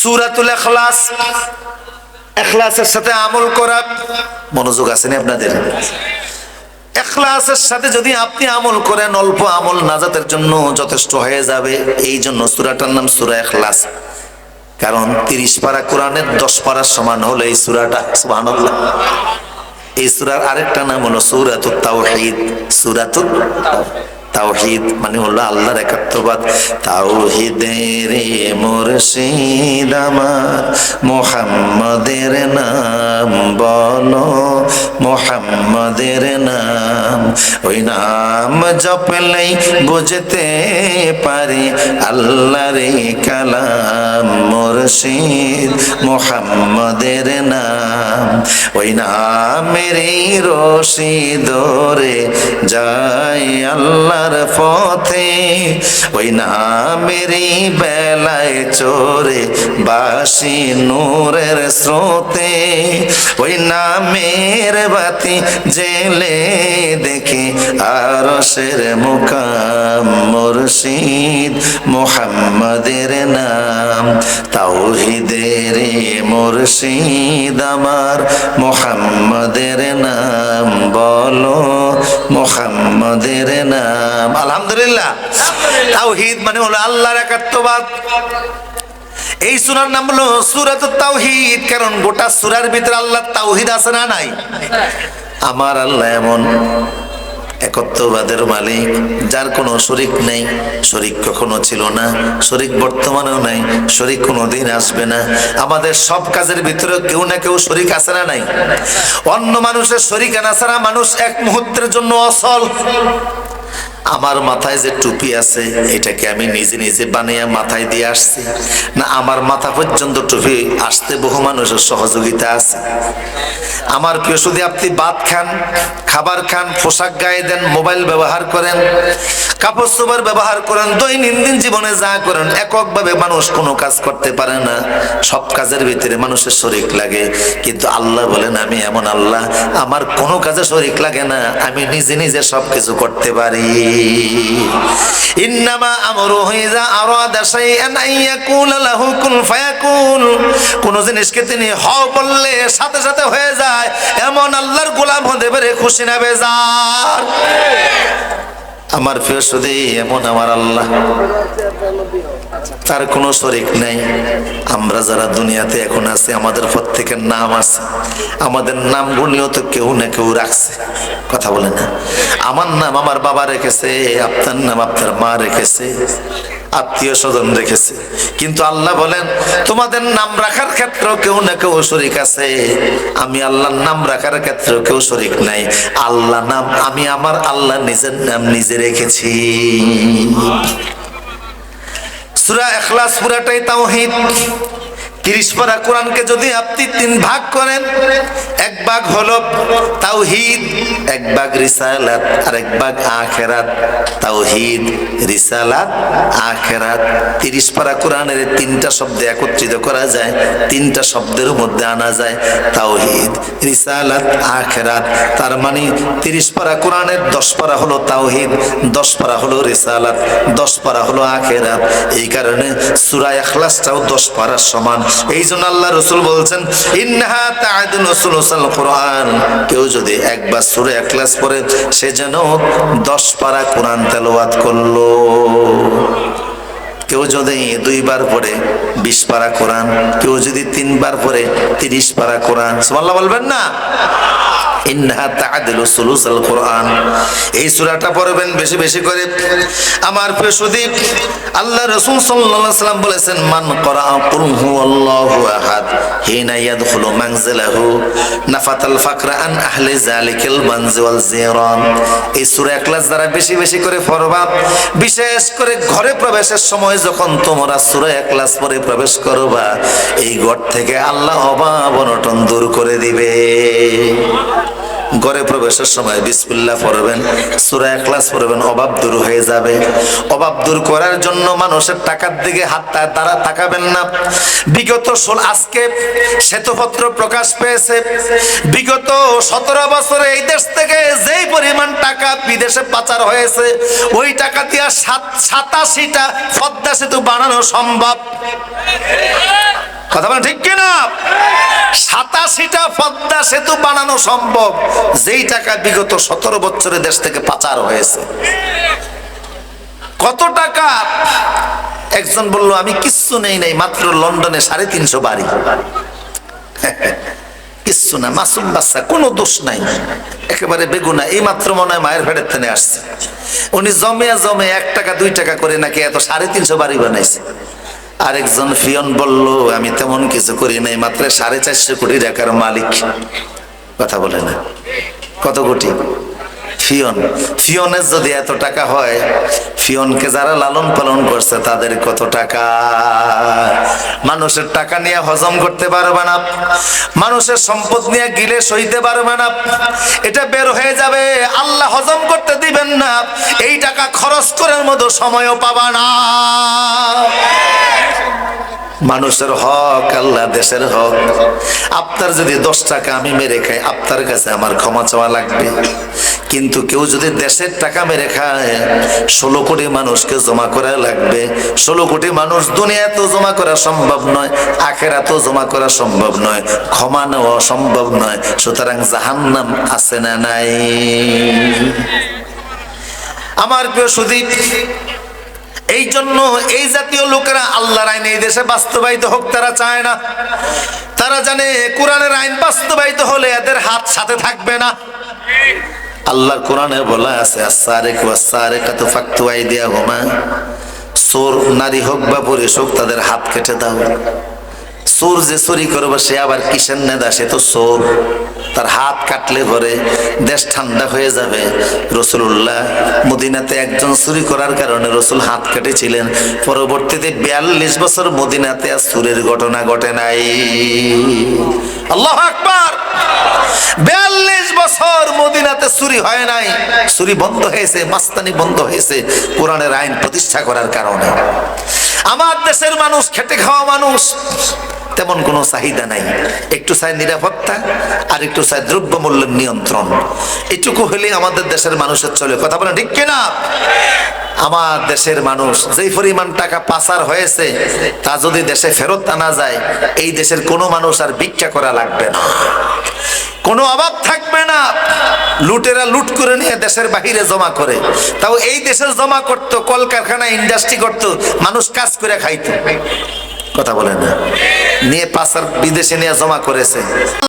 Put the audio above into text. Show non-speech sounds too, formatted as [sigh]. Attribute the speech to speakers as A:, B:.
A: সুরাতুল এখলাস এখলাসের সাথে আমল করা মনোযোগ আছেন আপনাদের? এখলাসের সাথে যদি আপনি আমল করেন, অল্প আমল নাজাতের জন্য যথেষ্ট হয়ে যাবে। এই জন্য সুরাটার নাম সুরা এখলাস কারণ তিরিশ পারা কোরআনের দশ পারার সমান হলো এই সুরাটা, সুবহানাল্লাহ। এই সুরার আরেকটা নাম হলো সুরাতুত তাওহীদ, সুরাতুত তাওহীদ মানে হলো আল্লাহর একাত্মবাদ। তাওহিদের মুর্শিদ আমার, মোহাম্মদের নাম বলো, মোহাম্মদের নাম। ওই নাম জপলেই বুঝতে পারি আল্লাহর কালাম। মুর্শিদ, মোহাম্মদের নাম। ওই নামের রশি ধরে যায় আল্লাহর পথে। ওই নামের বেলায় চোরে বাসি নূরের স্রোতে। ওই নামের বাতি জেলে দেখি আরশের মুকাম মুর্শিদ, মোহাম্মদের নাম। তাওহিদের মুর্শিদ আমার। মোহাম্মদের নাম বলো মোহাম্মদের নাম। আলহামদুলিল্লাহ। তাওহিদ মানে হলো আল্লাহর একাত্মবাদ। এই সুরার নাম হলো সুরাত তাওহিদ কারণ গোটা সুরার ভিতরে আল্লাহ তাওহিদ আছে না নাই? আমার আল্লাহ এমন একত্ববাদের মালিক, যার কোনো শরিক নেই। শরিক কখনো ছিল না, শরিক বর্তমানেও নাই, শরিক কোনো দিন আসবে না। আমাদের সব কাজের ভিতরে কেউ না কেউ শরিক আছে না নাই? অন্য মানুষের শরিক আনা ছাড়া মানুষ এক মুহূর্তের জন্য অসল। আমার মাথায় যে টুপি আছে, এটাকে আমি নিজে নিজে বানিয়ে মাথায় দিয়ে আসছি। না, আমার মাথা পর্যন্ত টুপি আসতে বহু মানুষের সহযোগিতা আছে। আমার প্রিয়, শুধু আপনি ভাত খান, খাবার খান, পোশাক গায়ে দেন, মোবাইল ব্যবহার করেন, কাপড় চোপড় ব্যবহার করেন, দৈনন্দিন জীবনে যা করেন, এককভাবে মানুষ কোনো কাজ করতে পারে না। সব কাজের ভিতরে মানুষের শরিক লাগে। কিন্তু আল্লাহ বলেন, আমি এমন আল্লাহ, আমার কোনো কাজে শরিক লাগে না। আমি নিজে নিজে সব কিছু করতে পারি। ইন্নামা আমরুহু ইযা আরাদা শাইআন আন ইয়াকুলা লাহু কুন ফায়াকুন কোন জিনিসকে তিনি হও বললে সাথে সাথে হয়ে যায়। এমন আল্লাহর গোলাম হতে পারে খুশি না বেজার। আমার প্রিয় সদে, এমন আমার আল্লাহ। তার কোনো শরিক নেই। আমরা যারা দুনিয়াতে এখন আছে, আমাদের প্রত্যেকের নাম আছে। আমাদের নাম গুনিও তো কেউ না কেউ রাখছে। কথা বলে না। আমার নাম আমার বাবা রেখেছে, আপনার নাম আপনার মা রেখেছে। আত্মীয় স্বজন রেখেছে কিন্তু আল্লাহ বলেন, তোমাদের নাম রাখার ক্ষেত্রেও কেউ না কেউ শরিক আছে। আমি আল্লাহর নাম রাখার ক্ষেত্রেও কেউ শরিক নাই। আল্লাহ নাম, আমি আমার আল্লাহ নিজের নাম নিজে রেখেছি। সুরা এখলাস পুরাটাই তাওহীদ। তিরিশ পারা কোরআনকে যদি আপনি তিন ভাগ করেন, এক ভাগ হলো তাওহীদ, এক ভাগ রিসালাত, আর এক ভাগ আখেরাত। তাওহীদ, রিসালাত, আখেরাত। তিরিশ পারা কোরআনের তিনটা শব্দে একত্রিত করা যায়, তিনটা শব্দের মধ্যে আনা যায় তাওহীদ, রিসালাত, আখেরাত। তার মানে তিরিশ পারা কোরআনের দশ পারা হলো তাওহীদ, দশ পারা হলো রিসালাত, দশ পারা হলো আখেরাত। এই কারণে সূরা ইখলাসটাও দশ পারার সমান। এই জন্য আল্লাহ রসুল বলছেন কেউ যদি একবার সূরা ইখলাস পরে সে যেন দশ পারা কোরআন তেলাওয়াত করল। কেউ যদি দুইবার পরে বিশ পারা কোরআন। কেউ যদি তিনবার পরে তিরিশ পারা কোরআন। সুবহানাল্লাহ বলবেন না? ইন্নাহা তাআদিলু সুলুসাল কোরআন। এই সূরাটা পড়বেন বেশি বেশি করে। আমার প্রিয় সুদীপ, আল্লাহ রাসূল সাল্লাল্লাহু আলাইহি সাল্লাম বলেছেন, মান করা কুল হুয়াল্লাহু আহাদ, হিনা ইয়াদখুলু মানজিলাহু, নাফাতাল ফাকরা আন আহলি যালিকাল মানজি ওয়াল জিরান। এই সূরা ইখলাস দ্বারা বেশি বেশি করে পড়বা। বিশেষ করে ঘরে প্রবেশের সময় যখন তোমরা সূরা ইখলাস পড়ে প্রবেশ করবা, এই ঘর থেকে আল্লাহ অভাব অনটন দূর করে দিবে। ঘরে প্রবেশের সময় বিসমিল্লাহ পড়বেন, সূরা ইখলাস পড়বেন অভাব দূর হয়ে যাবে। অভাব দূর করার জন্য মানুষের টাকার দিকে হাত তারা তাকাবেন না। বিগত ষোল আজকে শ্বেতপত্র প্রকাশ পেয়েছে। বিগত সতেরো বছরে এই দেশ থেকে যেই পরিমাণ টাকা বিদেশে পাচার হয়েছে, ওই টাকা দিয়ে সাত সাতাশিটা পদ্মা সেতু বানানো সম্ভব। কথা বলেন ঠিক কিনা? সাতাশিটা পদ্মা সেতু বানানো সম্ভব। যেই টাকা বিগত সতেরো বছরে দেশ থেকে পাচার হয়েছে। কত টাকা? একজন বলল, আমি কিচ্ছু নেই, নাই, মাত্র লন্ডনে সাড়ে তিনশো বাড়ি। [laughs] কিচ্ছু না, মাসুম বাচ্চা কোনো দোষ নাই। একেবারে বেগুনা, এই মাত্র মনে হয় মায়ের ফেরত থেকে আসছে। উনি জমে জমে এক টাকা, দুই টাকা করে নাকি এত সাড়ে তিনশো বাড়ি বানাইছে। আরেকজন ফিয়ন বলল, আমি তেমন কিছু করি নাই, মাত্র সাড়ে চারশো কোটি টাকার মালিক। কথা বলে না। কত কোটি? ফিয়ন ফিয়নের যদি এত টাকা হয় ফিয়নকে যারা লালন পালন করছে, তাদের কত টাকা? মানুষের টাকা নিয়ে হজম করতে পারবে না। মানুষের সম্পদ নিয়ে গিলে সইতে পারবে না। এটা বের হয়ে যাবে। আল্লাহ হজম করতে দিবেন না। এই টাকা খরচ করার মতো সময়ও পাবা না। মানুষের হক, আল্লাহ দেশের হক। আপনার যদি দশ টাকা আমি মেরে খাই, আপনার কাছে আমার ক্ষমা চাওয়া লাগবে। কিন্তু কেউ যদি দেশের টাকা মেরে খায়, ষোলো কোটি মানুষকে জমা করা লাগবে। ষোলো কোটি মানুষ দুনিয়াতেও জমা করা সম্ভব নয়, আখেরাতেও জমা করা সম্ভব নয়, ক্ষমা নেওয়া সম্ভব নয়। সুতরাং জাহান্নাম আছে না নাই? আমার প্রিয় সুদীপ এই জন্য এই জাতীয় লোকেরা আল্লাহর আইন এই দেশে বাস্তবায়িত হোক, তারা চায় না। তারা জানে কোরআনের আইন বাস্তবায়িত হলে এদের হাত সাথে থাকবে না। আল্লাহর কোরআনে বলা আছে আসারে কুয়াসারে কত ফাক্তু আইদিয়া হোমা সোর নারী হোক বা পুরুষ হোক, তাদের হাত কেটে দাও। চোর যে চুরি করবে, সে আবার কিসের নেদা? সে তো চোর। তার হাত কাটলে পরে দেশ ঠান্ডা হয়ে যাবে। রসুল্লাহ মদিনাতে একজন চুরি করার কারণে রসুল হাত কেটেছিলেন। পরবর্তীতে বিয়াল্লিশ বছর মদিনাতে আর চুরের ঘটনা ঘটে নাই। আল্লাহ আকবার! বিয়াল্লিশ বছর মদিনাতে চুরি হয় নাই। চুরি বন্ধ হয়েছে, মাস্তানি বন্ধ হয়েছে, কোরআনের আইন প্রতিষ্ঠা করার কারণে। আমার দেশের মানুষ, খেটে খাওয়া মানুষ তেমন কোনো চাহিদা নাই। একটু চাই নিরাপত্তা আর একটু চাই দ্রব্য মূল্যের নিয়ন্ত্রণ। এটুকু হলে আমাদের দেশের মানুষের চলে। কথা বলে ঠিক কিনা? আমার দেশের মানুষ যেই পরিমাণ টাকা পাচার হয়েছে, তা যদি দেশে ফেরত আনা যায়, এই দেশের কোনো মানুষ আর ভিক্ষা করা লাগবে না। কোনো অভাব থাকবে না। লুটেরা লুট করে নিয়ে দেশের বাহিরে জমা করে। তাও এই দেশে জমা করতো, কলকারখানা ইন্ডাস্ট্রি করতো, মানুষ কাজ করে খাইতো। কথা বলে না। নিয়ে পাচার বিদেশে নিয়ে জমা করেছে।